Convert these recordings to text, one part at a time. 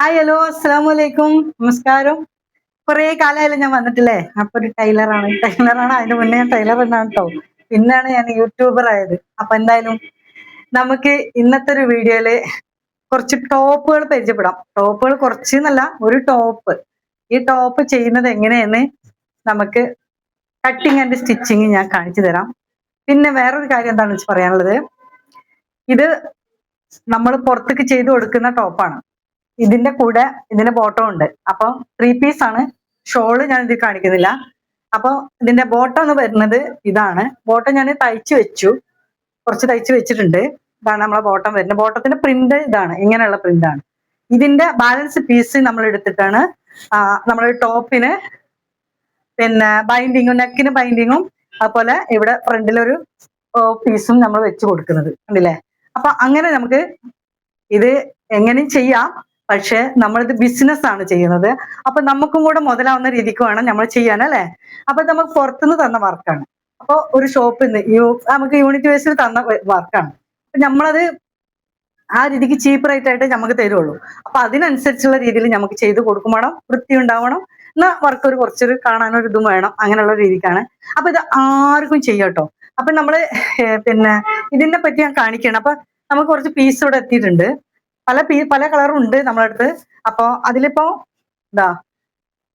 Hi hello അസ്സാം വലൈക്കും നമസ്കാരം. കുറെ കാലമായാലും ഞാൻ വന്നിട്ടില്ലേ? അപ്പൊ ഒരു ടൈലറാണ് ടൈലറാണ് അതിന് മുന്നേ ഞാൻ ടൈലർ എന്നാണ് കേട്ടോ പിന്നാണ് ഞാൻ യൂട്യൂബർ ആയത്. അപ്പൊ എന്തായാലും നമുക്ക് ഇന്നത്തെ ഒരു വീഡിയോയിൽ കുറച്ച് ടോപ്പുകൾ പരിചയപ്പെടാം. ടോപ്പുകൾ കുറച്ച് എന്നല്ല ഒരു ടോപ്പ്. ഈ ടോപ്പ് ചെയ്യുന്നത് എങ്ങനെയെന്ന് നമുക്ക് കട്ടിങ് ആൻഡ് സ്റ്റിച്ചിങ് ഞാൻ കാണിച്ചു തരാം. പിന്നെ വേറൊരു കാര്യം എന്താണെന്ന് വെച്ച് പറയാനുള്ളത്? ഇത് നമ്മൾ പുറത്തേക്ക് ചെയ്ത് കൊടുക്കുന്ന ടോപ്പാണ്. ഇതിന്റെ കൂടെ ഇതിന്റെ ബോട്ടം ഉണ്ട്. അപ്പൊ ത്രീ പീസ് ആണ്. ഷോൾ ഞാൻ ഇത് കാണിക്കുന്നില്ല. അപ്പോൾ ഇതിന്റെ ബോട്ടം എന്ന് വരുന്നത് ഇതാണ്. ബോട്ടം ഞാൻ തയ്ച്ചു വെച്ചു. കുറച്ച് തയ്ച്ചു വെച്ചിട്ടുണ്ട്. ഇതാണ് നമ്മളെ ബോട്ടം വരുന്നത്. ബോട്ടത്തിന്റെ പ്രിന്റ് ഇതാണ്. ഇങ്ങനെയുള്ള പ്രിന്റ് ആണ്. ഇതിന്റെ ബാലൻസ് പീസ് നമ്മൾ എടുത്തിട്ടാണ് നമ്മൾ ടോപ്പിന് പിന്നെ ബൈൻഡിങ്ങും നെക്കിന് ബൈൻഡിങ്ങും അതുപോലെ ഇവിടെ ഫ്രണ്ടിലൊരു പീസും നമ്മൾ വെച്ച് കൊടുക്കുന്നത്. കണ്ടില്ലേ? അപ്പൊ അങ്ങനെ നമുക്ക് ഇത് എങ്ങനെയും ചെയ്യാം. പക്ഷെ നമ്മളിത് ബിസിനസ് ആണ് ചെയ്യുന്നത്. അപ്പൊ നമുക്കും കൂടെ മുതലാവുന്ന രീതിക്ക് വേണം നമ്മൾ ചെയ്യാൻ അല്ലെ? അപ്പൊ നമുക്ക് പുറത്തുനിന്ന് തന്ന വർക്കാണ് അപ്പൊ ഒരു ഷോപ്പിൽ നിന്ന് നമുക്ക് യൂണിറ്റ് ബേസിൽ തന്ന വർക്കാണ് അപ്പൊ നമ്മളത് ആ രീതിക്ക് ചീപ്പ് റേറ്റ് ആയിട്ട് നമുക്ക് തരുള്ളൂ. അപ്പൊ അതിനനുസരിച്ചുള്ള രീതിയിൽ നമുക്ക് ചെയ്ത് കൊടുക്കും വേണം വൃത്തി ഉണ്ടാവണം എന്നാ വർക്ക് ഒരു കുറച്ചൊരു കാണാനൊരു ഇതും വേണം അങ്ങനെയുള്ള രീതിക്കാണ്. അപ്പൊ ഇത് ആർക്കും ചെയ്യാട്ടോ. അപ്പൊ നമ്മൾ പിന്നെ ഇതിനെ പറ്റി ഞാൻ കാണിക്കണം. അപ്പൊ നമുക്ക് കുറച്ച് പീസ് ഇവിടെ എത്തിയിട്ടുണ്ട്. പല പീ പല കളറും ഉണ്ട് നമ്മളടുത്ത്. അപ്പൊ അതിലിപ്പോ ഇതാ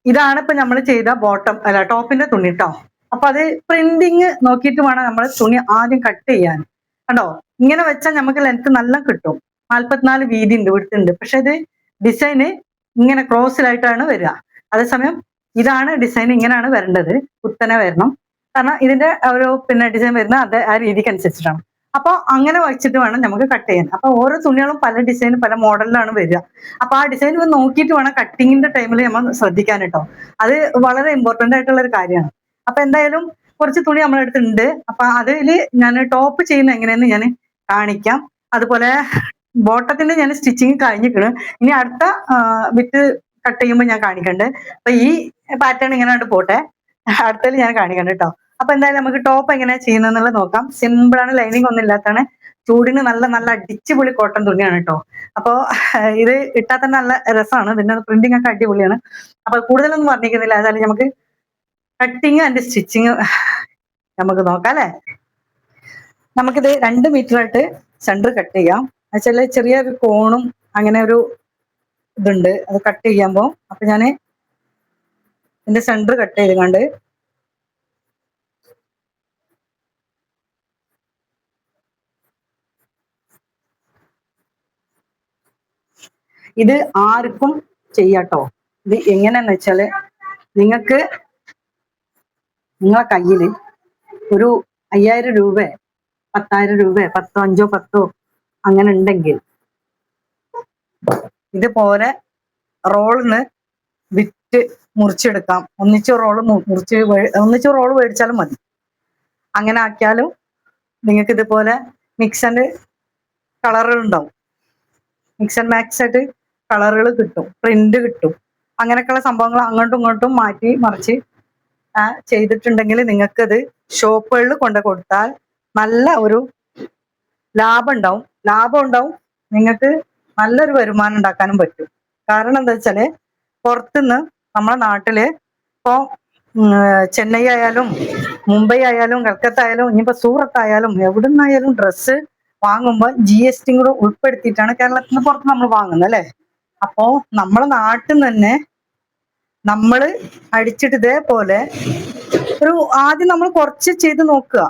ഇതാണ് ഇപ്പൊ നമ്മൾ ചെയ്ത ബോട്ടം അല്ല ടോപ്പിന്റെ തുണി കേട്ടോ അപ്പൊ അത് പ്രിന്റിങ് നോക്കിയിട്ട് വേണം നമ്മൾ തുണി ആദ്യം കട്ട് ചെയ്യാൻ. കണ്ടോ? ഇങ്ങനെ വെച്ചാൽ നമുക്ക് ലെങ്ത് നല്ല കിട്ടും. നാല്പത്തിനാല് വീതി ഉണ്ട് വിടുത്തുണ്ട് പക്ഷെ ഇത് ഡിസൈന് ഇങ്ങനെ ക്രോസിലായിട്ടാണ് വരിക. അതേസമയം ഇതാണ് ഡിസൈൻ ഇങ്ങനെയാണ് വരേണ്ടത്. കുത്തനെ വരണം. കാരണം ഇതിന്റെ ഒരു പിന്നെ ഡിസൈൻ വരുന്ന അത് ആ രീതിക്ക് അനുസരിച്ചിട്ടാണ് അപ്പോൾ അങ്ങനെ വെച്ചിട്ട് വേണം നമുക്ക് കട്ട് ചെയ്യാൻ. അപ്പൊ ഓരോ തുണികളും പല ഡിസൈനും പല മോഡലിലാണ് വരിക. അപ്പൊ ആ ഡിസൈൻ നോക്കിയിട്ട് വേണം കട്ടിങ്ങിന്റെ ടൈമിൽ നമ്മൾ ശ്രദ്ധിക്കാൻ കേട്ടോ അത് വളരെ ഇമ്പോർട്ടന്റ് ആയിട്ടുള്ള ഒരു കാര്യമാണ്. അപ്പൊ എന്തായാലും കുറച്ച് തുണി നമ്മളെ അടുത്തുണ്ട്. അപ്പൊ അതിൽ ഞാൻ ടോപ്പ് ചെയ്യുന്ന എങ്ങനെയെന്ന് ഞാൻ കാണിക്കാം. അതുപോലെ ബോട്ടത്തിന്റെ ഞാൻ സ്റ്റിച്ചിങ് കഴിഞ്ഞിരിക്കണ്. ഇനി അടുത്ത വിത്ത് കട്ട് ചെയ്യുമ്പോൾ ഞാൻ കാണിക്കണ്ട്. അപ്പൊ ഈ പാറ്റേൺ ഇങ്ങനെ പോട്ടെ. അടുത്തതിൽ ഞാൻ കാണിക്കണ്ട് കേട്ടോ അപ്പൊ എന്തായാലും നമുക്ക് ടോപ്പ് എങ്ങനെയാ ചെയ്യുന്നത് നോക്കാം. സിമ്പിൾ ആണ് ലൈനിങ് ഒന്നും ഇല്ലാത്തതാണ്. ചൂടിന് നല്ല നല്ല അടിച്ചുപൊളി കോട്ടൺ തുണിയാണ് കേട്ടോ അപ്പോൾ ഇത് ഇട്ടാൽ തന്നെ നല്ല രസമാണ്. പിന്നെ പ്രിന്റിംഗ് ഒക്കെ അടിപൊളിയാണ്. അപ്പൊ കൂടുതലൊന്നും പറഞ്ഞിരിക്കുന്നില്ല ഏതായാലും നമുക്ക് കട്ടിങ് ആൻഡ് സ്റ്റിച്ചിങ് നമുക്ക് നോക്കാം അല്ലെ? നമുക്കിത് രണ്ട് മീറ്റർ ആയിട്ട് സെന്റർ കട്ട് ചെയ്യാം. എന്നുവെച്ചാൽ ചെറിയൊരു കോണും അങ്ങനെ ഒരു ഇതുണ്ട്. അത് കട്ട് ചെയ്യാൻ പോകും അപ്പൊ ഞാൻ എന്റെ സെന്റർ കട്ട് ചെയ്തുകൊണ്ട് ഇത് ആർക്കും ചെയ്യാട്ടോ. ഇത് എങ്ങനെയെന്ന് വെച്ചാൽ നിങ്ങൾക്ക് നിങ്ങളെ കയ്യിൽ ഒരു അയ്യായിരം രൂപ പത്തായിരം രൂപ പത്തോ അഞ്ചോ പത്തോ അങ്ങനെ ഉണ്ടെങ്കിൽ ഇതുപോലെ റോളിന് വിറ്റ് മുറിച്ചെടുക്കാം. ഒന്നിച്ച് റോൾ മുറിച്ച് ഒന്നിച്ച് റോൾ മേടിച്ചാലും മതി. അങ്ങനെ ആക്കിയാലും നിങ്ങൾക്ക് ഇതുപോലെ മിക്സ് ആൻഡ് കളറുകൾ ഉണ്ടാവും. മിക്സ് ആൻഡ് മാക്സ് ആയിട്ട് കളറുകൾ കിട്ടും പ്രിന്റ് കിട്ടും. അങ്ങനെയൊക്കെയുള്ള സംഭവങ്ങൾ അങ്ങോട്ടും ഇങ്ങോട്ടും മാറ്റി മറിച്ച് ചെയ്തിട്ടുണ്ടെങ്കിൽ നിങ്ങൾക്കത് ഷോപ്പുകളിൽ കൊണ്ട് കൊടുത്താൽ നല്ല ഒരു ലാഭം ഉണ്ടാവും. ലാഭം ഉണ്ടാവും. നിങ്ങൾക്ക് നല്ലൊരു വരുമാനം ഉണ്ടാക്കാനും പറ്റും. കാരണം എന്താ വെച്ചാൽ പുറത്തുനിന്ന് നമ്മുടെ നാട്ടിൽ ഇപ്പോ ചെന്നൈ ആയാലും മുംബൈ ആയാലും കൽക്കത്ത ആയാലും ഇനിയിപ്പോ സൂറത്ത് ആയാലും എവിടെ നിന്നായാലും ഡ്രസ്സ് വാങ്ങുമ്പോൾ ജി എസ് ടി കൂടെ ഉൾപ്പെടുത്തിയിട്ടാണ് കേരളത്തിൽ നിന്ന് പുറത്ത് നമ്മൾ വാങ്ങുന്നത് അല്ലെ? അപ്പോ നമ്മളെ നാട്ടിൽ തന്നെ നമ്മൾ അടിച്ചിട്ട് ഇതേപോലെ ഒരു ആദ്യം നമ്മൾ കുറച്ച് ചെയ്ത് നോക്കുക.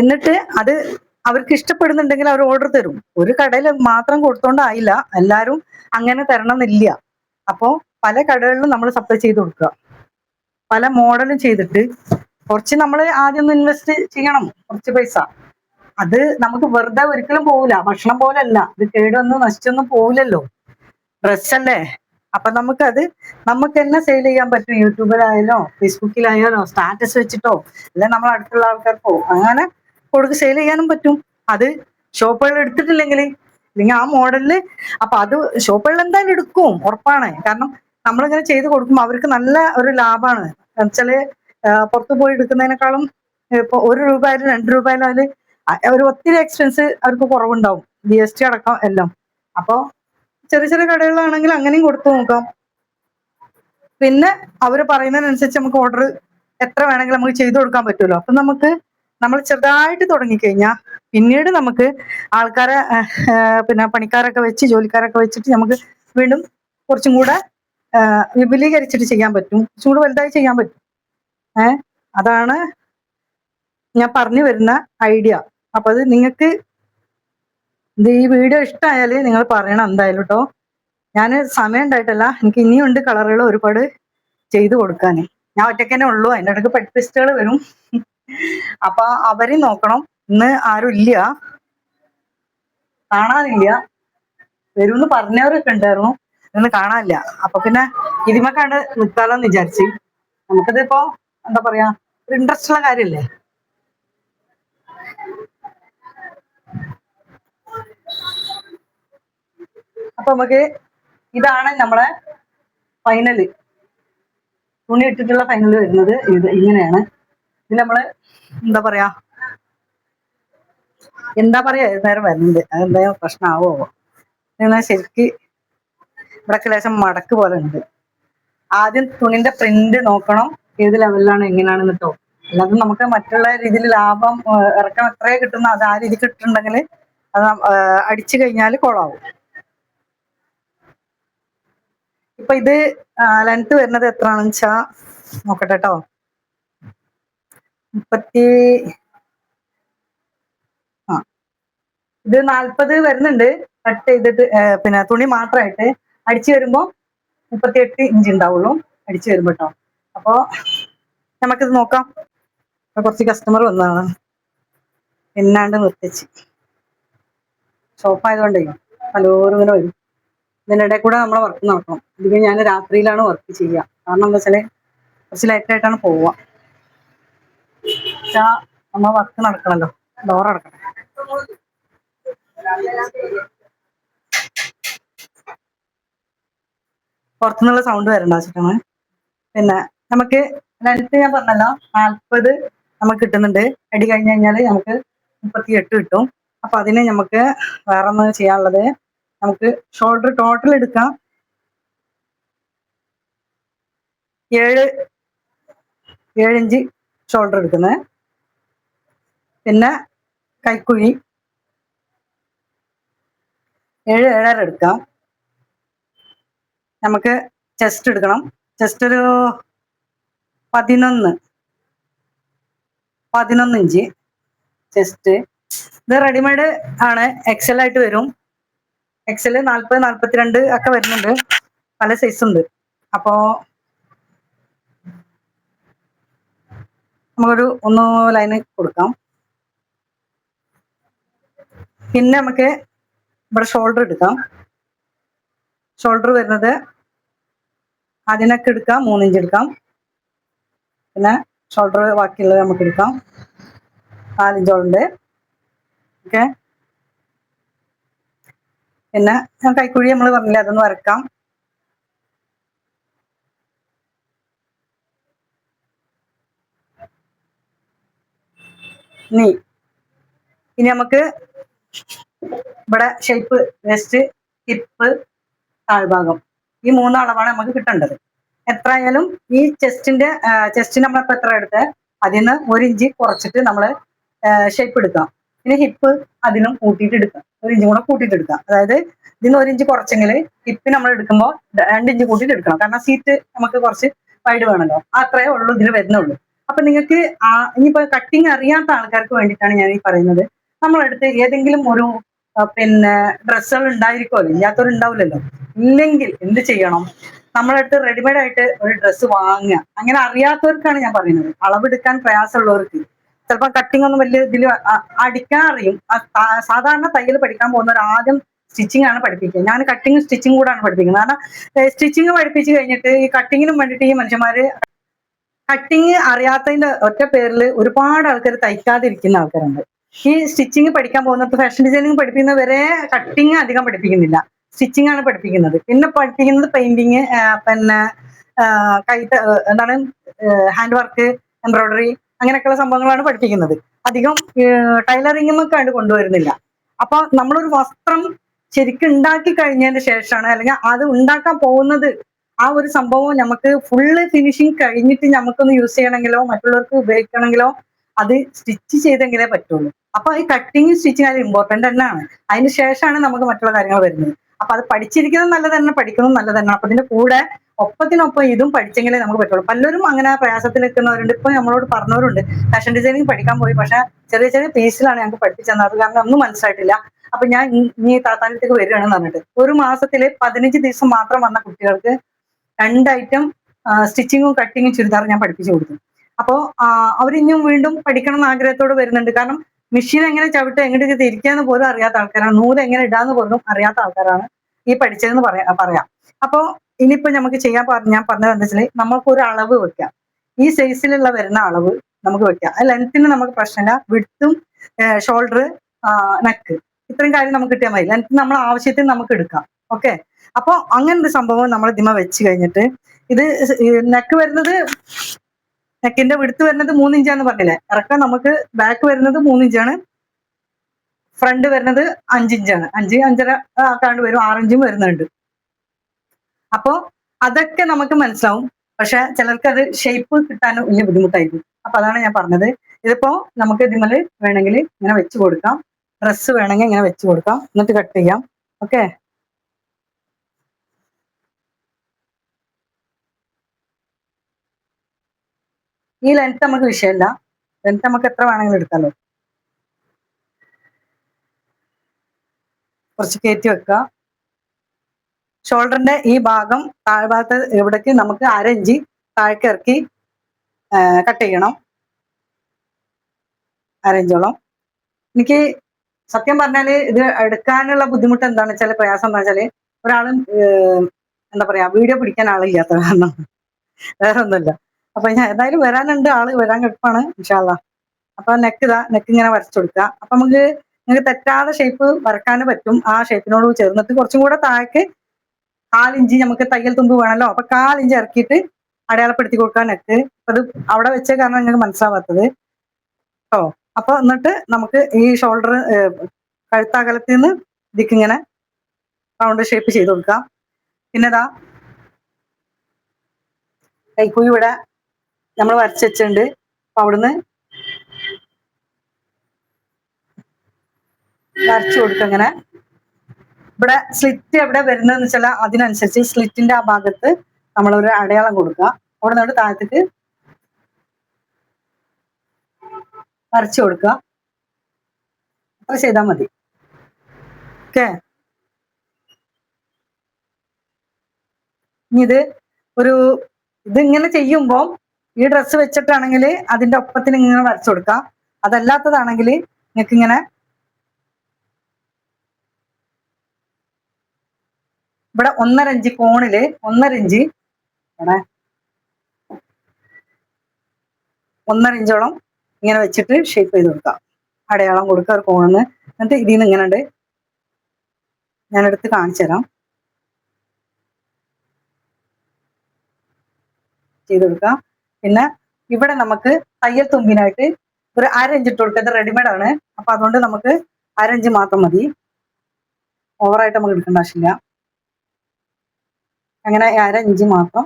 എന്നിട്ട് അത് അവർക്ക് ഇഷ്ടപ്പെടുന്നുണ്ടെങ്കിൽ അവർ ഓർഡർ തരും. ഒരു കടയിൽ മാത്രം കൊടുത്തോണ്ടായില്ല എല്ലാരും അങ്ങനെ തരണം എന്നില്ല. അപ്പോ പല കടകളിലും നമ്മൾ സപ്ലൈ ചെയ്ത് കൊടുക്കുക. പല മോഡലും ചെയ്തിട്ട് കുറച്ച് നമ്മൾ ആദ്യം ഒന്ന് ഇൻവെസ്റ്റ് ചെയ്യണം. കുറച്ച് പൈസ. അത് നമുക്ക് വെറുതെ ഒരിക്കലും പോവില്ല. ഭക്ഷണം പോലല്ല. ഇത് കേടൊന്നും നശിച്ചൊന്നും പോവില്ലല്ലോ. ഡ്രസ്സല്ലേ അപ്പൊ നമുക്കത് നമുക്ക് തന്നെ സെയിൽ ചെയ്യാൻ പറ്റും. യൂട്യൂബിലായാലോ ഫേസ്ബുക്കിലായാലോ സ്റ്റാറ്റസ് വെച്ചിട്ടോ അല്ലെ നമ്മൾ അടുത്തുള്ള ആൾക്കാർക്കോ. അങ്ങനെ കൊടുക്ക് സെയിൽ ചെയ്യാനും പറ്റും. അത് ഷോപ്പുകൾ എടുത്തിട്ടില്ലെങ്കിൽ അല്ലെങ്കിൽ ആ മോഡലിൽ അപ്പൊ അത് ഷോപ്പുകളിൽ എന്തായാലും എടുക്കും. ഉറപ്പാണ്. കാരണം നമ്മളിങ്ങനെ ചെയ്ത് കൊടുക്കുമ്പോൾ അവർക്ക് നല്ല ഒരു ലാഭമാണ് വെച്ചാൽ പുറത്തു പോയി എടുക്കുന്നതിനേക്കാളും ഇപ്പൊ ഒരു രൂപ ആയാലും രണ്ട് രൂപ ആയാലും ഒരു ഒത്തിരി എക്സ്പെൻസ് അവർക്ക് കുറവുണ്ടാവും. ജി എസ് ടി അടക്കം എല്ലാം. അപ്പോൾ ചെറിയ ചെറിയ കടകളിലാണെങ്കിൽ അങ്ങനെയും കൊടുത്തു നോക്കാം. പിന്നെ അവർ പറയുന്നതിനനുസരിച്ച് നമുക്ക് ഓർഡർ എത്ര വേണമെങ്കിലും നമുക്ക് ചെയ്തു കൊടുക്കാൻ പറ്റുമല്ലോ. അപ്പൊ നമുക്ക് നമ്മൾ ചെറുതായിട്ട് തുടങ്ങിക്കഴിഞ്ഞാൽ പിന്നീട് നമുക്ക് ആൾക്കാരെ പിന്നെ പണിക്കാരൊക്കെ വെച്ച് ജോലിക്കാരൊക്കെ വെച്ചിട്ട് നമുക്ക് വീണ്ടും കുറച്ചും കൂടെ വിപുലീകരിച്ചിട്ട് ചെയ്യാൻ പറ്റും. കുറച്ചും കൂടെ വലുതായി ചെയ്യാൻ പറ്റും. ഏഹ് അതാണ് ഞാൻ പറഞ്ഞു വരുന്ന ഐഡിയ. അപ്പൊ അത് നിങ്ങൾക്ക് ഈ വീഡിയോ ഇഷ്ടമായാൽ നിങ്ങൾ പറയണം എന്തായാലും കേട്ടോ ഞാൻ സമയം ഉണ്ടായിട്ടല്ല. എനിക്ക് ഇനിയും ഉണ്ട് കളറുകൾ ഒരുപാട് ചെയ്തു കൊടുക്കാൻ ഞാൻ ഒറ്റയ്ക്ക് തന്നെ ഉള്ളൂ. അതിന്റെ ഇടയ്ക്ക് പെട്ടിസ്റ്റുകൾ വരും. അപ്പൊ അവരെയും നോക്കണം. ഇന്ന് ആരും ഇല്ല. കാണാനില്ല. വരുമെന്ന് പറഞ്ഞവരൊക്കെ ഉണ്ടായിരുന്നു. ഇന്ന് കാണാനില്ല. അപ്പൊ പിന്നെ ഇതിമക്കാണ്ട് നിൽക്കാലോന്ന് വിചാരിച്ച്. നമുക്കിതിപ്പോ എന്താ പറയാ ഒരു ഇൻട്രസ്റ്റ് ഉള്ള കാര്യല്ലേ? അപ്പൊ നമുക്ക് ഇതാണ് നമ്മളെ ഫൈനൽ തുണി ഇട്ടിട്ടുള്ള ഫൈനൽ വരുന്നത്. ഇത് ഇങ്ങനെയാണ്. ഇത് നമ്മൾ എന്താ പറയാ? എന്താ പറയാ? നേരം വരുന്നുണ്ട്. അതെന്തായാലും പ്രശ്നമാവോ എന്നാൽ ശരിക്ക് ഇവിടെ ലേശം മടക്ക് പോലെ ഉണ്ട്. ആദ്യം തുണിന്റെ പ്രിന്റ് നോക്കണം. ഏത് ലെവലിലാണ് എങ്ങനെയാണ് കേട്ടോ അല്ലാതെ നമുക്ക് മറ്റുള്ള രീതിയിൽ ലാഭം ഇറക്കം എത്രയോ കിട്ടുന്ന അത് ആ രീതിക്ക് ഇട്ടിട്ടുണ്ടെങ്കിൽ അത് അടിച്ചു കഴിഞ്ഞാൽ കൊളാവും ഇപ്പൊ ഇത് ലെങ്ത് വരുന്നത് എത്രയാണെന്ന് വെച്ചാ നോക്കട്ടെ കേട്ടോ മുപ്പത്തി ആ. ഇത് നാൽപ്പത് വരുന്നുണ്ട്. കട്ട് ചെയ്തിട്ട് പിന്നെ തുണി മാത്രമായിട്ട് അടിച്ചു വരുമ്പോ മുപ്പത്തിയെട്ട് ഇഞ്ച് ഉണ്ടാവുള്ളൂ അടിച്ചു വരുമ്പോ കേട്ടോ അപ്പോ നമുക്കിത് നോക്കാം. കുറച്ച് കസ്റ്റമർ വന്നതാണ്. എന്നാണ്ട് നിർത്തിച്ച്. ഷോപ്പായതുകൊണ്ടേ പലരും ഇങ്ങനെ വരും. ഇടയിൽ കൂടെ നമ്മളെ വർക്ക് നടക്കണം ഇതിന് ഞാൻ രാത്രിയിലാണ് വർക്ക് ചെയ്യുക കാരണം എന്താ വെച്ചാൽ കുറച്ച് ലേറ്റ് ആയിട്ടാണ് പോവുക. നമ്മൾ വർക്ക് നടക്കണല്ലോ. ഡോർ അടക്കണം. പുറത്തുനിന്നുള്ള സൗണ്ട് വരണ്ട വെച്ചിട്ടാണ് പിന്നെ നമുക്ക് ലെൻത്ത് ഞാൻ പറഞ്ഞല്ലോ നാൽപ്പത് നമുക്ക് കിട്ടുന്നുണ്ട്. അടി കഴിഞ്ഞ് കഴിഞ്ഞാൽ നമുക്ക് മുപ്പത്തി എട്ട് കിട്ടും. അപ്പൊ അതിന് നമുക്ക് വേറെ ഒന്ന് ചെയ്യാനുള്ളത് നമുക്ക് ഷോൾഡർ ടോട്ടൽ എടുക്കാം. ഏഴ് ഏഴ് ഇഞ്ച് ഷോൾഡർ എടുക്കുന്നത്. പിന്നെ കൈക്കുഴി. ഏഴ് ഏഴര എടുക്കാം. നമുക്ക് ചെസ്റ്റ് എടുക്കണം. ചെസ്റ്റ് ഒരു പതിനൊന്ന്. പതിനൊന്ന് ഇഞ്ച് ചെസ്റ്റ് ഇത് റെഡിമെയ്ഡ് ആണ്. എക്സൽ ആയിട്ട് വരും. എക്സൽ നാൽപ്പത് നാൽപ്പത്തിരണ്ട് ഒക്കെ വരുന്നുണ്ട്. പല സൈസ് ഉണ്ട്. അപ്പോ നമുക്കൊരു ഒന്ന് ലൈന് കൊടുക്കാം. പിന്നെ നമുക്ക് ഇവിടെ ഷോൾഡർ എടുക്കാം. ഷോൾഡർ വരുന്നത് അതിനൊക്കെ എടുക്കാം മൂന്നിഞ്ച് എടുക്കാം. പിന്നെ ഷോൾഡർ ബാക്കിയുള്ളത് നമുക്ക് എടുക്കാം. നാലിഞ്ചോളുണ്ട് ഓക്കെ പിന്നെ കൈക്കുഴി നമ്മൾ പറഞ്ഞില്ല അതൊന്ന് വരക്കാം നീ ഇനി നമുക്ക് ഇവിടെ ഷേപ്പ് വെസ്റ്റ് ഹിപ്പ് താഴ്ഭാഗം. ഈ മൂന്ന് അളവാണ് നമുക്ക് കിട്ടേണ്ടത്. എത്ര ആയാലും ഈ ചെസ്റ്റിന്റെ ചെസ്റ്റിന് നമ്മളിപ്പോ എത്ര എടുത്ത്? അതിൽ നിന്ന് ഒരു ഇഞ്ച് കുറച്ചിട്ട് നമ്മൾ ഷേപ്പ് എടുക്കാം. പിന്നെ ഹിപ്പ് അതിനും കൂട്ടിയിട്ട് എടുക്കാം. ഒരു ഇഞ്ചും കൂടെ കൂട്ടിയിട്ട് എടുക്കാം അതായത് ഇതിന് ഒരു ഇഞ്ച് കുറച്ചെങ്കിൽ ടിപ്പ് നമ്മൾ എടുക്കുമ്പോൾ രണ്ട് ഇഞ്ച് കൂട്ടിയിട്ട് എടുക്കണം. കാരണം സീറ്റ് നമുക്ക് കുറച്ച് വൈഡ് വേണമല്ലോ അത്രേ ഉള്ളൂ ഇതിന് വരുന്നുള്ളൂ. അപ്പൊ നിങ്ങൾക്ക് ഇനിയിപ്പോ കട്ടിങ് അറിയാത്ത ആൾക്കാർക്ക് വേണ്ടിയിട്ടാണ് ഞാൻ ഈ പറയുന്നത്. നമ്മളെടുത്ത് ഏതെങ്കിലും ഒരു പിന്നെ ഡ്രസ്സുകൾ ഉണ്ടായിരിക്കുമല്ലോ ഇല്ലാത്തവർ ഉണ്ടാവില്ലല്ലോ ഇല്ലെങ്കിൽ എന്ത് ചെയ്യണം? നമ്മളടുത്ത് റെഡിമെയ്ഡ് ആയിട്ട് ഒരു ഡ്രസ്സ് വാങ്ങുക. അങ്ങനെ അറിയാത്തവർക്കാണ് ഞാൻ പറയുന്നത്. അളവെടുക്കാൻ പ്രയാസമുള്ളവർക്ക്. ചിലപ്പോൾ കട്ടിംഗ് ഒന്നും വലിയ ഇതിൽ അടിക്കാൻ അറിയും. സാധാരണ തയ്യൽ പഠിക്കാൻ പോകുന്നവർ ആദ്യം സ്റ്റിച്ചിങ് ആണ് പഠിപ്പിക്കുക. ഞാൻ കട്ടിങ് സ്റ്റിച്ചിങ് കൂടാണ് പഠിപ്പിക്കുന്നത്. കാരണം സ്റ്റിച്ചിങ് പഠിപ്പിച്ചു കഴിഞ്ഞിട്ട് ഈ കട്ടിങ്ങിനും വേണ്ടിയിട്ട് ഈ മനുഷ്യന്മാര് കട്ടിങ് അറിയാത്തതിന്റെ ഒറ്റ പേരിൽ ഒരുപാട് ആൾക്കാർ തയ്ക്കാതിരിക്കുന്ന ആൾക്കാരുണ്ട്. ഈ സ്റ്റിച്ചിങ് പഠിക്കാൻ പോകുന്നത് ഫാഷൻ ഡിസൈനിങ് പഠിപ്പിക്കുന്നവരെ കട്ടിങ് അധികം പഠിപ്പിക്കുന്നില്ല. സ്റ്റിച്ചിങ് ആണ് പഠിപ്പിക്കുന്നത്. പിന്നെ പഠിപ്പിക്കുന്നത് പെയിന്റിങ് പിന്നെ കൈ എന്താണ് ഹാൻഡ് വർക്ക് എംബ്രോയിഡറി അങ്ങനെയൊക്കെയുള്ള സംഭവങ്ങളാണ് പഠിപ്പിക്കുന്നത്. അധികം ടൈലറിംഗ് ആയിട്ട് കൊണ്ടുവരുന്നില്ല. അപ്പൊ നമ്മളൊരു വസ്ത്രം ശരിക്കും ഉണ്ടാക്കി കഴിഞ്ഞതിന് ശേഷമാണ് അല്ലെങ്കിൽ അത് ഉണ്ടാക്കാൻ പോകുന്നത് ആ ഒരു സംഭവം നമുക്ക് ഫുള്ള് ഫിനിഷിങ് കഴിഞ്ഞിട്ട് നമുക്കൊന്ന് യൂസ് ചെയ്യണമെങ്കിലോ മറ്റുള്ളവർക്ക് ഉപയോഗിക്കണമെങ്കിലോ അത് സ്റ്റിച്ച് ചെയ്തെങ്കിലേ പറ്റുള്ളൂ. അപ്പൊ ഈ കട്ടിങ് സ്റ്റിച്ചിങ് അത് ഇമ്പോർട്ടന്റ് തന്നെയാണ്. അതിന് ശേഷമാണ് നമുക്ക് മറ്റുള്ള കാര്യങ്ങൾ വരുന്നത്. അപ്പൊ അത് പഠിച്ചിരിക്കുന്നത് നല്ലത് തന്നെ പഠിക്കുന്നത് നല്ലത് തന്നെ. അപ്പൊ ഇതിന്റെ കൂടെ ഒപ്പത്തിനൊപ്പം ഇതും പഠിച്ചെങ്കിലേ നമുക്ക് പറ്റുള്ളൂ. പലരും അങ്ങനെ പ്രയാസത്തിൽ നിൽക്കുന്നവരുണ്ട്. ഇപ്പൊ നമ്മളോട് പറഞ്ഞവരുണ്ട് ഫാഷൻ ഡിസൈനിങ് പഠിക്കാൻ പോയി. പക്ഷെ ചെറിയ ചെറിയ പീസിലാണ് ഞങ്ങൾക്ക് പഠിപ്പിച്ചത്. അത് കാരണം ഒന്നും മനസ്സിലായിട്ടില്ല. അപ്പൊ ഞാൻ ഇനി താത്താനത്തേക്ക് വരികയാണെന്ന് പറഞ്ഞിട്ട്. ഒരു മാസത്തിൽ പതിനഞ്ച് ദിവസം മാത്രം വന്ന കുട്ടികൾക്ക് രണ്ട് ഐറ്റം സ്റ്റിച്ചിങ്ങും കട്ടിങ്ങും ചുരിദാർ ഞാൻ പഠിപ്പിച്ചു കൊടുത്തു. അപ്പോൾ അവരിഞ്ഞും വീണ്ടും പഠിക്കണം എന്ന് ആഗ്രഹത്തോട് വരുന്നുണ്ട്. കാരണം മെഷീൻ എങ്ങനെ ചവിട്ട് എങ്ങോട്ട് തിരിക്കാന്ന് പോലും അറിയാത്ത ആൾക്കാരാണ്. നൂൽ എങ്ങനെ ഇടാന്ന് പോലും അറിയാത്ത ആൾക്കാരാണ് ഈ പഠിച്ചതെന്ന് പറയാ പറയാം. അപ്പോൾ ഇനിയിപ്പോ നമുക്ക് ചെയ്യാൻ പറഞ്ഞ ഞാൻ പറഞ്ഞത് എന്താ വെച്ചാൽ നമുക്ക് ഒരു അളവ് വെക്കാം. ഈ സൈസിലുള്ള വരുന്ന അളവ് നമുക്ക് വെക്കാം. ലെങ്ത്തിന് നമുക്ക് പ്രശ്നമില്ല. വിടുത്തും ഷോൾഡർ നെക്ക് ഇത്രയും കാര്യം നമുക്ക് കിട്ടിയാൽ മതി. ലെങ്ത് നമ്മൾ ആവശ്യത്തിന് നമുക്ക് എടുക്കാം. ഓക്കെ? അപ്പോൾ ഒരു സംഭവം നമ്മൾ ഇതിമ വെച്ച് കഴിഞ്ഞിട്ട് ഇത് നെക്ക് വരുന്നത് നെക്കിന്റെ വിടുത്ത് വരുന്നത് മൂന്ന് ഇഞ്ചാന്ന് പറഞ്ഞില്ലേ? ഇറക്കം നമുക്ക് ബാക്ക് വരുന്നത് മൂന്ന് ഇഞ്ചാണ് ഫ്രണ്ട് വരുന്നത് അഞ്ചിഞ്ചാണ് അഞ്ച് അഞ്ചര ആക്കാണ്ട് വരും. ആറിഞ്ചും വരുന്നുണ്ട്. അപ്പോ അതൊക്കെ നമുക്ക് മനസ്സിലാവും. പക്ഷെ ചിലർക്ക് അത് ഷേപ്പ് കിട്ടാൻ വലിയ ബുദ്ധിമുട്ടായിരിക്കും. അപ്പൊ അതാണ് ഞാൻ പറഞ്ഞത്. ഇതിപ്പോ നമുക്ക് ഇതിമൽ വേണമെങ്കിൽ ഇങ്ങനെ വെച്ച് കൊടുക്കാം. ഡ്രസ്സ് വേണമെങ്കിൽ ഇങ്ങനെ വെച്ച് കൊടുക്കാം. എന്നിട്ട് കട്ട് ചെയ്യാം. ഓക്കെ ഈ ലെങ്ത് നമുക്ക് വിഷയമല്ല. ലെങ്ത് നമുക്ക് എത്ര വേണമെങ്കിലും എടുക്കാമല്ലോ കുറച്ച് കയറ്റി വെക്കുക. ഷോൾഡറിന്റെ ഈ ഭാഗം താഴ്ഭാഗത്ത് എവിടേക്ക് നമുക്ക് അരഞ്ച് താഴേക്ക് ഇറക്കി കട്ട് ചെയ്യണം. അരഞ്ചോളം എനിക്ക് സത്യം പറഞ്ഞാൽ ഇത് എടുക്കാനുള്ള ബുദ്ധിമുട്ട് എന്താണെന്ന് വെച്ചാൽ പ്രയാസം എന്താ വെച്ചാൽ ഒരാളും എന്താ പറയാ വീഡിയോ പിടിക്കാൻ ആളില്ലാത്ത കാരണം. വേറെ ഒന്നുമില്ല അപ്പൊ ഞാൻ ഏതായാലും വരാനുണ്ട്. ആൾ വരാൻ കിടപ്പാണ് ഇൻഷാല്ല അപ്പൊ നെക്ക് ഇതാ നെക്ക് ഇങ്ങനെ വരച്ചു കൊടുക്കുക അപ്പൊ നമുക്ക് നിങ്ങൾക്ക് തെറ്റാതെ ഷേപ്പ് വരക്കാനും പറ്റും. ആ ഷേപ്പിനോട് ചേർന്നിട്ട് കുറച്ചും കൂടെ താഴേക്ക് കാലിഞ്ചി നമുക്ക് തയ്യൽ തുമ്പ് വേണമല്ലോ അപ്പൊ കാലിഞ്ചി ഇറക്കിയിട്ട് അടയാളപ്പെടുത്തി കൊടുക്കാൻ നെക്ക് അത് അവിടെ വെച്ച കാരണം നിങ്ങൾക്ക് മനസ്സിലാവാത്തത്. ഓ അപ്പൊ എന്നിട്ട് നമുക്ക് ഈ ഷോൾഡർ കഴുത്തകലത്തിൽ നിന്ന് ഇതിക്കിങ്ങനെ റൗണ്ട് ഷേപ്പ് ചെയ്ത് കൊടുക്കാം. പിന്നെതാ കൈക്കുഴി ഇവിടെ നമ്മൾ വരച്ച് വെച്ചിട്ടുണ്ട്. അപ്പൊ അവിടുന്ന് വരച്ചു കൊടുക്കുക അങ്ങനെ. ഇവിടെ സ്ലിറ്റ് എവിടെ വരുന്നതെന്ന് വെച്ചാൽ അതിനനുസരിച്ച് സ്ലിറ്റിന്റെ ആ ഭാഗത്ത് ഒരു അടയാളം കൊടുക്കുക. അവിടെ നിന്ന് താഴത്തേക്ക് വരച്ചു കൊടുക്കുക. അത്ര ചെയ്താൽ മതി. ഓക്കെ ഇനി ഇത് ഒരു ഇതിങ്ങനെ ചെയ്യുമ്പോൾ ഈ ഡ്രസ്സ് വെച്ചിട്ടാണെങ്കിൽ അതിന്റെ ഒപ്പത്തിന് ഇങ്ങനെ വരച്ചു കൊടുക്കാം. അതല്ലാത്തതാണെങ്കിൽ നിങ്ങൾക്ക് ഇങ്ങനെ ഇവിടെ ഒന്നര ഇഞ്ച് കോണിൽ ഒന്നര ഇഞ്ച് ഒന്നര ഇഞ്ചോളം ഇങ്ങനെ വെച്ചിട്ട് ഷേപ്പ് ചെയ്ത് കൊടുക്കാം. അടയാളം കൊടുക്കുക ഒരു കോണിന്ന് എന്നിട്ട് ഇതിൽ നിന്ന് ഇങ്ങനെ ഉണ്ട്. ഞാനെടുത്ത് കാണിച്ചു തരാം. ചെയ്ത് കൊടുക്കാം. പിന്നെ ഇവിടെ നമുക്ക് തയ്യൽ തുമ്പിനായിട്ട് ഒരു അരഞ്ച് ഇട്ട് കൊടുക്കുക ഇത് റെഡിമെയ്ഡ് ആണ്. അപ്പൊ അതുകൊണ്ട് നമുക്ക് അരഞ്ച് മാത്രം മതി. ഓവറായിട്ട് നമുക്ക് എടുക്കേണ്ട ആവശ്യമില്ല. അങ്ങനെ അരഞ്ച് മാത്രം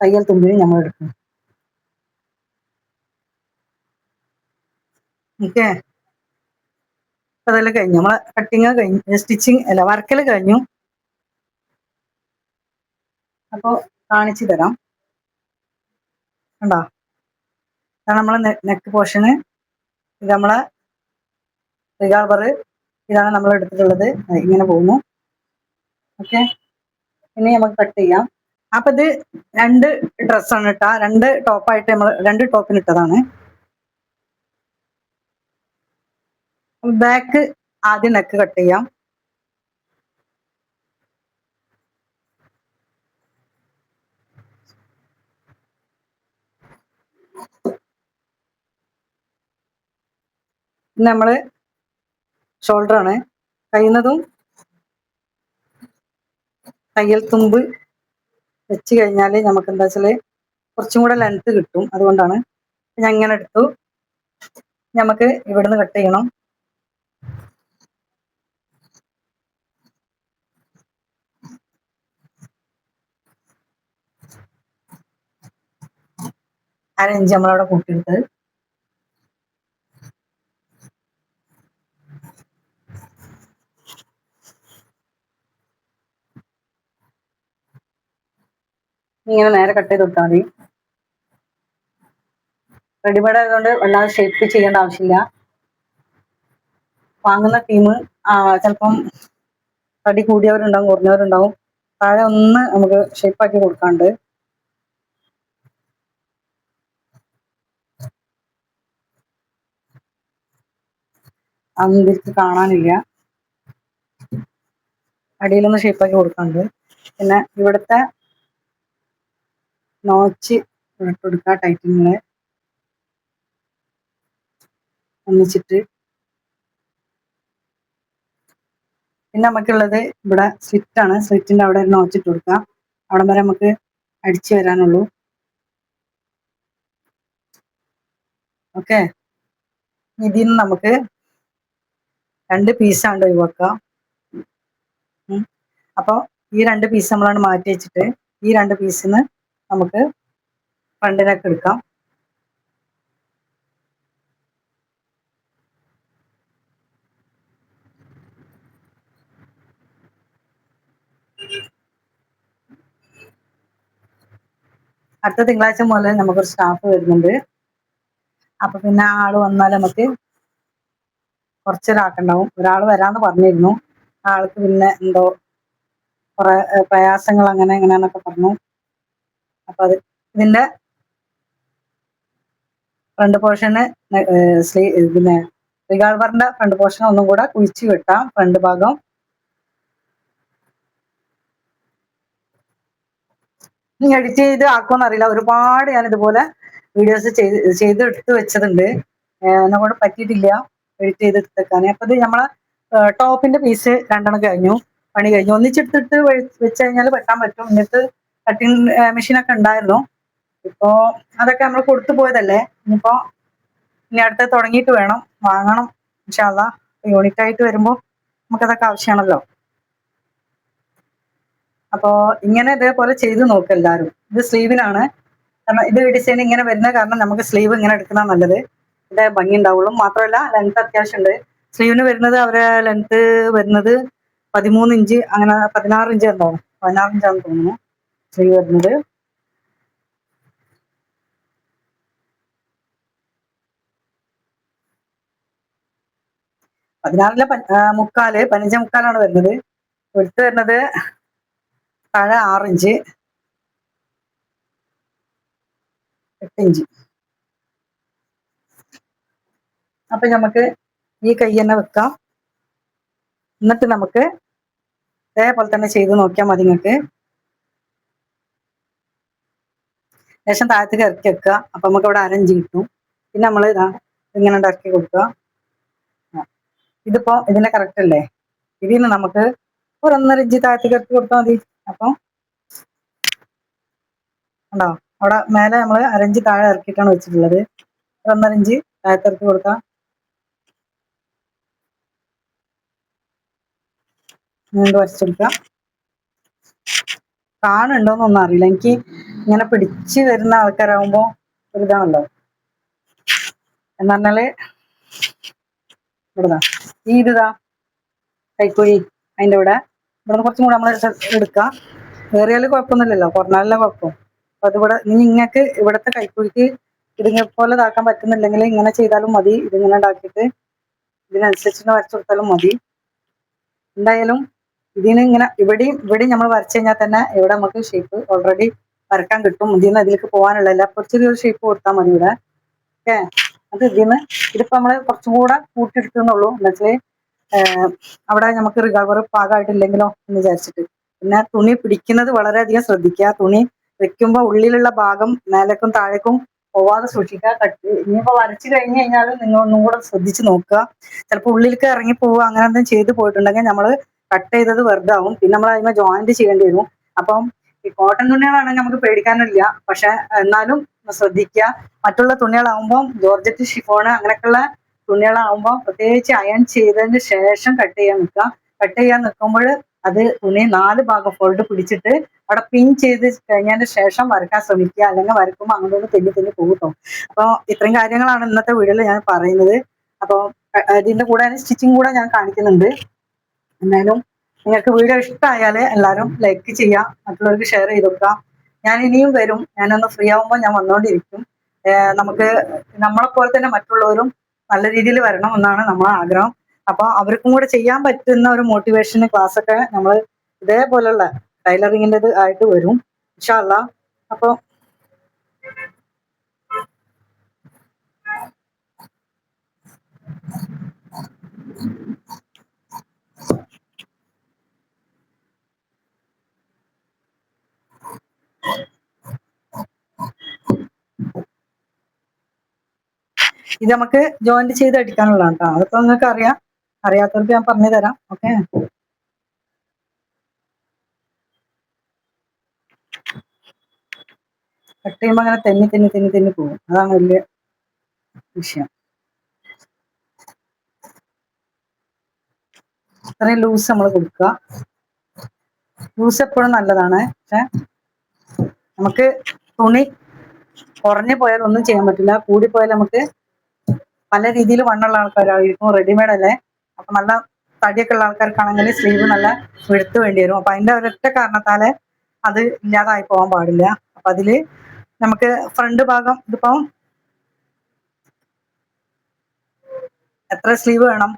തയ്യൽ തുമ്പിന് നമ്മൾ എടുക്കും. ഓക്കെ അതെല്ലാം കഴിഞ്ഞു. നമ്മളെ കട്ടിങ് കഴിഞ്ഞു. സ്റ്റിച്ചിങ് അല്ല വർക്കൽ കഴിഞ്ഞു. അപ്പോൾ കാണിച്ചു തരാം. കണ്ടോ? ഇതാണ് നമ്മളെ നെക്ക് പോർഷന് ഇത് നമ്മളെ റിഗാർബർ ഇതാണ് നമ്മൾ എടുത്തിട്ടുള്ളത്. ഇങ്ങനെ പോകുന്നു. ഓക്കെ ഇനി നമുക്ക് കട്ട് ചെയ്യാം. അപ്പൊ ഇത് രണ്ട് ഡ്രസ്സാണ് ഇട്ടാ രണ്ട് ടോപ്പായിട്ട് നമ്മൾ രണ്ട് ടോപ്പിന് ഇട്ടതാണ്. ബാക്ക് ആദ്യം നെക്ക് കട്ട് ചെയ്യാം. നമ്മൾ ഷോൾഡർ ആണ്. കഴിയുന്നതും തയ്യൽ തുമ്പ് വെച്ച് കഴിഞ്ഞാൽ നമുക്ക് എന്താ വെച്ചാൽ കുറച്ചും കൂടെ ലെങ്ത് കിട്ടും. അതുകൊണ്ടാണ് ഞാൻ ഇങ്ങനെ എടുത്തു. നമുക്ക് ഇവിടുന്ന് കട്ട് ചെയ്യണം. അരഞ്ച് നമ്മളവിടെ കൂട്ടിയെടുത്തത്. ഇങ്ങനെ നേരെ കട്ട് ചെയ്ത് കൊടുത്താൽ മതി. റെഡിമെയ്ഡ് ആയതുകൊണ്ട് വല്ലാതെ ഷേപ്പ് ചെയ്യേണ്ട ആവശ്യമില്ല. വാങ്ങുന്ന ടീം ചിലപ്പം തടി കൂടിയവരുണ്ടാവും കുറഞ്ഞവരുണ്ടാവും. താഴെ ഒന്ന് നമുക്ക് ഷേപ്പാക്കി കൊടുക്കാണ്ട്. അതൊന്നും കാണാനില്ല. അടിയിലൊന്ന് ഷേപ്പാക്കി കൊടുക്കാണ്ട്. പിന്നെ ഇവിടുത്തെ നോച്ച് ഇട്ട് കൊടുക്കുക ടൈറ്റിങ്ങൾ ഒന്നിച്ചിട്ട്. പിന്നെ നമുക്കുള്ളത് ഇവിടെ സ്വിറ്റ് ആണ്. സ്വിറ്റിന്റെ അവിടെ നോച്ചിട്ട് കൊടുക്കാം. അവിടെ വരെ നമുക്ക് അടിച്ചു വരാനുള്ളൂ. ഓക്കെ. ഇതിൽ നിന്ന് നമുക്ക് രണ്ട് പീസാണ്ട് ഒഴിവാക്കുക. അപ്പോൾ ഈ രണ്ട് പീസ് നമ്മളാണ് മാറ്റി വെച്ചിട്ട് ഈ രണ്ട് പീസിന്ന് നമുക്ക് ഫ്രണ്ടിനൊക്കെ എടുക്കാം. അടുത്ത തിങ്കളാഴ്ച മുതൽ നമുക്കൊരു സ്റ്റാഫ് വരുന്നുണ്ട്. അപ്പൊ പിന്നെ ആൾ വന്നാൽ നമുക്ക് കുറച്ചൊരാക്കുണ്ടാവും ഒരാൾ വരാന്ന് പറഞ്ഞിരുന്നു. ആൾക്ക് പിന്നെ എന്തോ കുറെ പ്രയാസങ്ങൾ അങ്ങനെ എങ്ങനെയാന്നൊക്കെ പറഞ്ഞു. അപ്പൊ അത് ഇതിന്റെ ഫ്രണ്ട് പോർഷന് സ്ലീ പിന്നെ റിഗാൾവറിന്റെ ഫ്രണ്ട് പോർഷൻ ഒന്നും കൂടെ കുഴിച്ചു കിട്ടാം ഫ്രണ്ട് ഭാഗം. ഇനി എഡിറ്റ് ചെയ്ത് ആക്കുമെന്ന് അറിയില്ല. ഒരുപാട് ഞാൻ ഇതുപോലെ വീഡിയോസ് ചെയ്ത് ചെയ്തെടുത്ത് വെച്ചതുണ്ട്. എന്നെ കൊണ്ട് പറ്റിയിട്ടില്ല എഡിറ്റ് ചെയ്ത് എടുത്തേക്കാൻ. അപ്പൊ ഇത് നമ്മളെ ടോപ്പിന്റെ പീസ് രണ്ടെണ്ണം കഴിഞ്ഞു പണി കഴിഞ്ഞു. ഒന്നിച്ചെടുത്തിട്ട് വെച്ച് കഴിഞ്ഞാൽ വെട്ടാൻ പറ്റും. എന്നിട്ട് കട്ടിങ് മെഷീനൊക്കെ ഉണ്ടായിരുന്നു. ഇപ്പോ അതൊക്കെ നമ്മൾ കൊടുത്തു പോയതല്ലേ? ഇനിയിപ്പോ ഇനി അടുത്ത് തുടങ്ങിയിട്ട് വേണം. വാങ്ങണം. ഇൻഷാല്ല യൂണിറ്റ് ആയിട്ട് വരുമ്പോൾ നമുക്കതൊക്കെ ആവശ്യമാണല്ലോ അപ്പോ ഇങ്ങനെ ഇതേപോലെ ചെയ്ത് നോക്കുക എല്ലാവരും ഇത് സ്ലീവിനാണ്. കാരണം ഇത് ഡിസൈൻ ഇങ്ങനെ വരുന്ന കാരണം നമുക്ക് സ്ലീവ് ഇങ്ങനെ എടുക്കുന്ന നല്ലത്. ഇതിന്റെ ഭംഗി ഉണ്ടാവുള്ളൂ. മാത്രമല്ല ലെങ്ത് അത്യാവശ്യമുണ്ട്. സ്ലീവിന് വരുന്നത് അവരെ ലെങ്ത് വരുന്നത് പതിമൂന്ന് ഇഞ്ച് അങ്ങനെ പതിനാറ് ഇഞ്ച് ഉണ്ടാവും പതിനാറ് ഇഞ്ചാണെന്ന് തോന്നുന്നു. സ്ലീവ് വരുന്നത്. പതിനാറിലെ മുക്കാൽ പതിനഞ്ച് മുക്കാലാണ് വരുന്നത്. ഒരുത്ത് വരുന്നത് താഴെ ആറിഞ്ച് എട്ടിഞ്ച്. അപ്പൊ നമുക്ക് ഈ കൈ തന്നെ വെക്കാം. എന്നിട്ട് നമുക്ക് ഇതേപോലെ തന്നെ ചെയ്ത് നോക്കിയാൽ മതി നിങ്ങൾക്ക്. ലേശം താഴത്തേക്ക് ഇറക്കി വെക്കുക. അപ്പൊ നമുക്ക് ഇവിടെ അരഞ്ച് കിട്ടും. പിന്നെ നമ്മൾ ഇതാ ഇങ്ങനെ ഇറക്കി കൊടുക്കുക. ഇതിപ്പോ ഇതിന്റെ കറക്റ്റ് അല്ലേ? ഇതിൽ നിന്ന് നമുക്ക് ഒരു ഒന്നര ഇഞ്ച് താഴത്തേക്ക് ഇറക്കി കൊടുത്താൽ മതി. അപ്പം ഉണ്ടോ അവിടെ മേലെ നമ്മൾ അരഞ്ച് താഴെ ഇറക്കിയിട്ടാണ് വെച്ചിട്ടുള്ളത്. ഒരു ഒന്നര ഇഞ്ച് താഴത്തെ ഇറക്കി കൊടുക്കാം വരച്ചെടുക്കാം. കാണുന്നുണ്ടോന്നൊന്നും അറിയില്ല. എനിക്ക് ഇങ്ങനെ പിടിച്ച് വരുന്ന ആൾക്കാരാകുമ്പോ ഒരു ഇതാണല്ലോ. എന്ന് പറഞ്ഞാൽ ഇവിടുതാ ഈ ഇതാ കൈക്കുഴി അതിന്റെ ഇവിടെ ഇവിടെ കുറച്ചും കൂടെ നമ്മൾ എടുക്കാം. വേറിയാൽ കുഴപ്പമൊന്നുമില്ലല്ലോ. കുറഞ്ഞാലല്ല കുഴപ്പം. അപ്പൊ അതിവിടെ ഇനി ഇങ്ങക്ക് ഇവിടുത്തെ കൈക്കുഴിക്ക് ഇതിനെ പോലെ ഇതാക്കാൻ പറ്റുന്നില്ലെങ്കിൽ ഇങ്ങനെ ചെയ്താലും മതി. ഇതിങ്ങനെ ഉണ്ടാക്കിയിട്ട് ഇതിനനുസരിച്ച് വരച്ചു കൊടുത്താലും മതി. എന്തായാലും ഇതിന് ഇങ്ങനെ ഇവിടെയും ഇവിടെയും നമ്മൾ വരച്ചു കഴിഞ്ഞാൽ തന്നെ ഇവിടെ നമുക്ക് ഷേപ്പ് ഓൾറെഡി വരക്കാൻ കിട്ടും. ഇതിന് അതിലേക്ക് പോകാനുള്ളതല്ല. ചെറിയൊരു ഷേപ്പ് കൊടുത്താൽ മതി ഇവിടെ. ഓക്കെ അത് ഇതിന്ന് ഇതിപ്പോ നമ്മൾ കുറച്ചും കൂടെ കൂട്ടിയെടുക്കുന്നുള്ളൂ. എന്നുവെച്ചാൽ അവിടെ നമുക്ക് റിഗവർ പാകമായിട്ടില്ലെങ്കിലോ എന്ന് വിചാരിച്ചിട്ട്. പിന്നെ തുണി പിടിക്കുന്നത് വളരെയധികം ശ്രദ്ധിക്കുക. തുണി വെക്കുമ്പോൾ ഉള്ളിലുള്ള ഭാഗം മേലേക്കും താഴേക്കും പോവാതെ സൂക്ഷിക്കുക. കട്ട് ഇനിയിപ്പോ വരച്ചു കഴിഞ്ഞു കഴിഞ്ഞാലും നിങ്ങൾ ഒന്നും കൂടെ ശ്രദ്ധിച്ച് നോക്കുക. ചിലപ്പോൾ ഉള്ളിലേക്ക് ഇറങ്ങി പോവുക അങ്ങനെ എന്തെങ്കിലും ചെയ്ത് പോയിട്ടുണ്ടെങ്കിൽ നമ്മൾ കട്ട് ചെയ്തത് വെറുതെ ആവും. പിന്നെ നമ്മൾ അതിന് ജോയിന്റ് ചെയ്യേണ്ടി വരും. അപ്പം ഈ കോട്ടൺ തുണികളാണെങ്കിൽ നമുക്ക് പേടിക്കാനില്ല. പക്ഷെ എന്നാലും ശ്രദ്ധിക്കുക. മറ്റുള്ള തുണികളാവുമ്പോൾ ജോർജറ്റ് ഷിഫോണ് അങ്ങനെയൊക്കെയുള്ള തുണികളാവുമ്പോൾ പ്രത്യേകിച്ച് അയൺ ചെയ്തതിന് ശേഷം കട്ട് ചെയ്യാൻ നിൽക്കുക. കട്ട് ചെയ്യാൻ നിൽക്കുമ്പോൾ അത് തുണി നാല് ഭാഗം ഫോൾഡ് പിടിച്ചിട്ട് അവിടെ പിൻ ചെയ്ത് കഴിഞ്ഞതിന് ശേഷം വരക്കാൻ ശ്രമിക്കുക. അല്ലെങ്കിൽ വരക്കുമ്പോൾ അങ്ങോട്ട് തെന്നി തെന്നി പോകും അപ്പോൾ ഇത്രയും കാര്യങ്ങളാണ് ഇന്നത്തെ വീഡിയോയിൽ ഞാൻ പറയുന്നത്. അപ്പോൾ ഇതിന്റെ കൂടെ സ്റ്റിച്ചിങ് കൂടെ ഞാൻ കാണിക്കുന്നുണ്ട്. എന്നാലും നിങ്ങൾക്ക് വീഡിയോ ഇഷ്ടമായാൽ എല്ലാവരും ലൈക്ക് ചെയ്യാം മറ്റുള്ളവർക്ക് ഷെയർ ചെയ്ത് കൊടുക്കുക ഞാൻ ഇനിയും വരും. ഞാനൊന്ന് ഫ്രീ ആവുമ്പോൾ ഞാൻ വന്നുകൊണ്ടിരിക്കും നമുക്ക് നമ്മളെ പോലെ തന്നെ മറ്റുള്ളവരും നല്ല രീതിയിൽ വരണം എന്നാണ് നമ്മളെ ആഗ്രഹം. അപ്പൊ അവർക്കും കൂടെ ചെയ്യാൻ പറ്റുന്ന ഒരു മോട്ടിവേഷൻ ക്ലാസ് ഒക്കെ നമ്മൾ ഇതേപോലുള്ള ടൈലറിങ്ങിന്റെത് ആയിട്ട് വരും. ഇൻഷാല്ല അപ്പോൾ ഇത് നമുക്ക് ജോയിന്റ് ചെയ്ത് അടിക്കാനുള്ളതാണ് കേട്ടോ അതൊക്കെ നിങ്ങൾക്ക് അറിയാം. അറിയാത്തവർക്ക് ഞാൻ പറഞ്ഞു തരാം. ഓക്കെ കട്ട് അങ്ങനെ തെന്നി തെന്നി തെന്നി തെന്നി പോകും. അതാണ് വലിയ വിഷയം. ഇത്രയും ലൂസ് നമ്മൾ കൊടുക്കുക. ലൂസ് എപ്പോഴും നല്ലതാണ്. പക്ഷെ നമുക്ക് തുണി കുറഞ്ഞു പോയാൽ ഒന്നും ചെയ്യാൻ പറ്റില്ല. കൂടിപ്പോയാൽ പോയാൽ നമുക്ക് പല രീതിയിൽ വണ്ണുള്ള ആൾക്കാരായിരിക്കും റെഡിമെയ്ഡ് അല്ലേ? അപ്പൊ നല്ല തടിയൊക്കെ ഉള്ള ആൾക്കാർക്കാണെങ്കിൽ സ്ലീവ് നല്ല വെടുത്ത് വേണ്ടി വരും. അപ്പൊ അതിന്റെ ഒരൊറ്റ കാരണത്താൽ അത് ഇല്ലാതായി പോകാൻ പാടില്ല. അപ്പൊ അതിൽ നമുക്ക് ഫ്രണ്ട് ഭാഗം ഇതിപ്പം എത്ര സ്ലീവ് വേണം?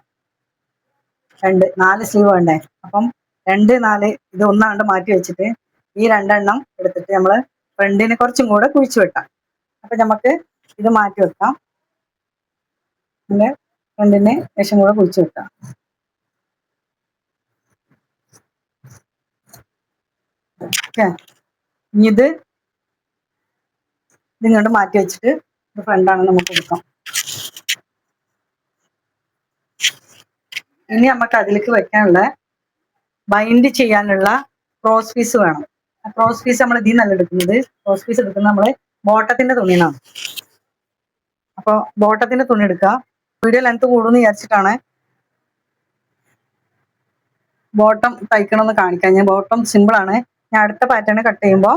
രണ്ട് നാല് സ്ലീവ് വേണ്ടേ? അപ്പം രണ്ട് നാല് ഇത് ഒന്നാണ്ട് മാറ്റി വെച്ചിട്ട് ഈ രണ്ടെണ്ണം എടുത്തിട്ട് നമ്മൾ ഫ്രണ്ടിന് കുറച്ചും കൂടെ കുഴിച്ചു വെട്ടാം അപ്പൊ നമുക്ക് ഇത് മാറ്റി വെക്കാം. അങ്ങനെ ഫ്രണ്ടിന് ശേഷം കൂടെ കുഴിച്ചു വെക്കാം. ഇനി ഇത് ഇതിങ്ങോട്ട് മാറ്റി വെച്ചിട്ട് ഇത് ഫ്രണ്ടാണ് നമുക്ക് കൊടുക്കാം. ഇനി നമുക്ക് അതിലേക്ക് വെക്കാനുള്ള ബൈൻഡ് ചെയ്യാനുള്ള ക്രോസ് പീസ് വേണം. ക്രോസ് പീസ് നമ്മൾ ഇതിൽ നല്ല എടുക്കുന്നത്. ക്രോസ് പീസ് എടുക്കുന്നത് നമ്മൾ ബോട്ടത്തിന്റെ തുണിയാണ് അപ്പോൾ ബോട്ടത്തിന്റെ തുണി എടുക്കുക. വീഡിയോ ലെങ്ത് കൂടുമെന്ന് വിചാരിച്ചിട്ടാണ് ബോട്ടം തയ്ക്കണമെന്ന് കാണിക്കാൻ ഞാൻ ബോട്ടം സിമ്പിൾ ആണ്. ഞാൻ അടുത്ത പാറ്റേൺ കട്ട് ചെയ്യുമ്പോൾ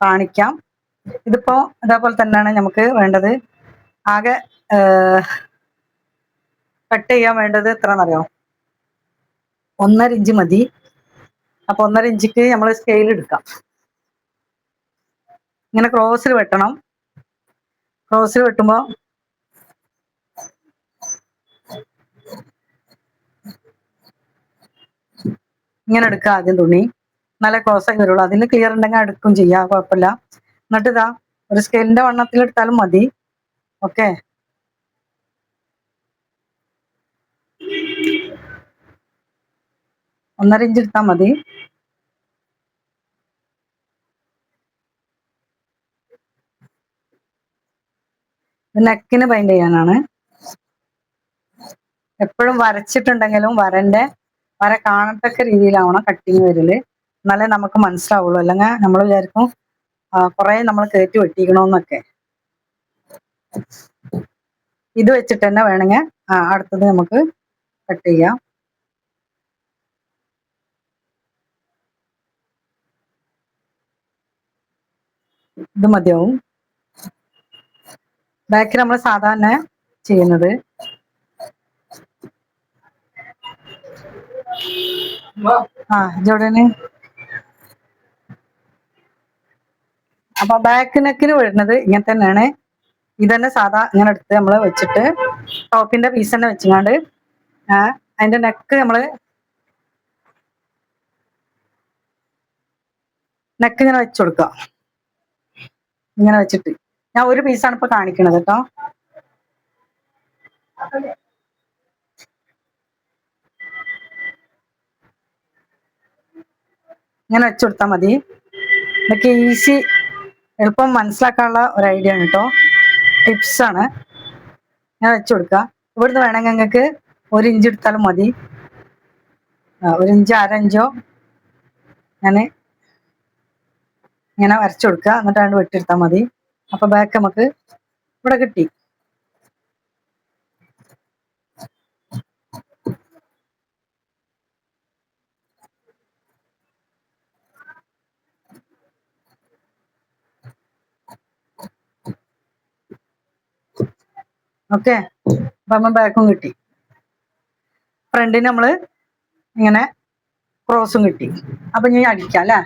കാണിക്കാം. ഇതിപ്പോ അതേപോലെ തന്നെയാണ് നമുക്ക് വേണ്ടത്. ആകെ കട്ട് ചെയ്യാൻ വേണ്ടത് എത്ര എന്നറിയോ ഒന്നര ഇഞ്ച് മതി. അപ്പൊ ഒന്നര ഇഞ്ചിക്ക് നമ്മൾ സ്കെയിൽ എടുക്കാം. ഇങ്ങനെ ക്രോസിൽ വെട്ടണം. ക്രോസിൽ വെട്ടുമ്പോൾ ഇങ്ങനെ എടുക്കുക ആദ്യം തുണി. നല്ല ക്ലോസ് ആയി വരുള്ളൂ. അതിൽ ക്ലിയർ ഉണ്ടെങ്കിൽ എടുക്കും ചെയ്യാം കുഴപ്പമില്ല. എന്നിട്ട് ഇതാ ഒരു സ്കെയിലിന്റെ വണ്ണത്തിൽ എടുത്താലും മതി. ഓക്കെ ഒന്നര ഇഞ്ച് എടുത്താൽ മതി. നെക്കിന് ബൈൻഡ് ചെയ്യാനാണ്. എപ്പോഴും വരച്ചിട്ടുണ്ടെങ്കിലും വരന്റെ വര കാണത്തക്ക രീതിയിലാവണം കട്ടിങ് വരൽ. എന്നാലേ നമുക്ക് മനസ്സിലാവുള്ളൂ. അല്ലെങ്കിൽ നമ്മൾ വിചാരിക്കും കുറെ നമ്മൾ കയറ്റി വെട്ടിക്കണമെന്നൊക്കെ ഇത് വെച്ചിട്ട് തന്നെ വേണമെങ്കിൽ അടുത്തത് നമുക്ക് കട്ട് ചെയ്യാം. ഇത് മതിയാവും. ബാക്കിൽ നമ്മൾ സാധാരണ ചെയ്യുന്നത്. ആ ജോഡന് അപ്പൊ ബാക്ക് നെക്കിന് വരുന്നത് ഇങ്ങനെ തന്നെയാണ്. ഇതന്നെ സാധാ ഇങ്ങനെ എടുത്ത് നമ്മൾ വെച്ചിട്ട് ടോപ്പിന്റെ പീസ് തന്നെ വെച്ചുകൊണ്ട് അതിന്റെ നെക്ക് നമ്മൾ നെക്ക് ഇങ്ങനെ വെച്ചു കൊടുക്കുക ഇങ്ങനെ വെച്ചിട്ട്. ഞാൻ ഒരു പീസാണ് ഇപ്പൊ കാണിക്കണത് കേട്ടോ ഇങ്ങനെ വെച്ചു കൊടുത്താൽ മതി. ഇതൊക്കെ ഈസി എളുപ്പം മനസ്സിലാക്കാനുള്ള ഒരു ഐഡിയ ആണ് കേട്ടോ ആണ്. ഞാൻ വെച്ചു കൊടുക്കുക ഇവിടുന്ന് വേണമെങ്കിൽ നിങ്ങൾക്ക് ഒരു ഇഞ്ച് എടുത്താലും മതി. ഒരു ഇഞ്ച് അര ഇഞ്ചോ ഞാൻ ഇങ്ങനെ വരച്ചു കൊടുക്കുക എന്നിട്ട് വെട്ടി വെട്ടിയെടുത്താൽ മതി. അപ്പൊ ബാക്ക് നമുക്ക് ഇവിടെ കിട്ടി. ഓക്കെ അപ്പം ബാക്കും കിട്ടി. ഫ്രണ്ടിന് നമ്മൾ ഇങ്ങനെ ക്രോസും കിട്ടി. അപ്പൊ ഞാൻ അടിക്കാം അല്ലേ?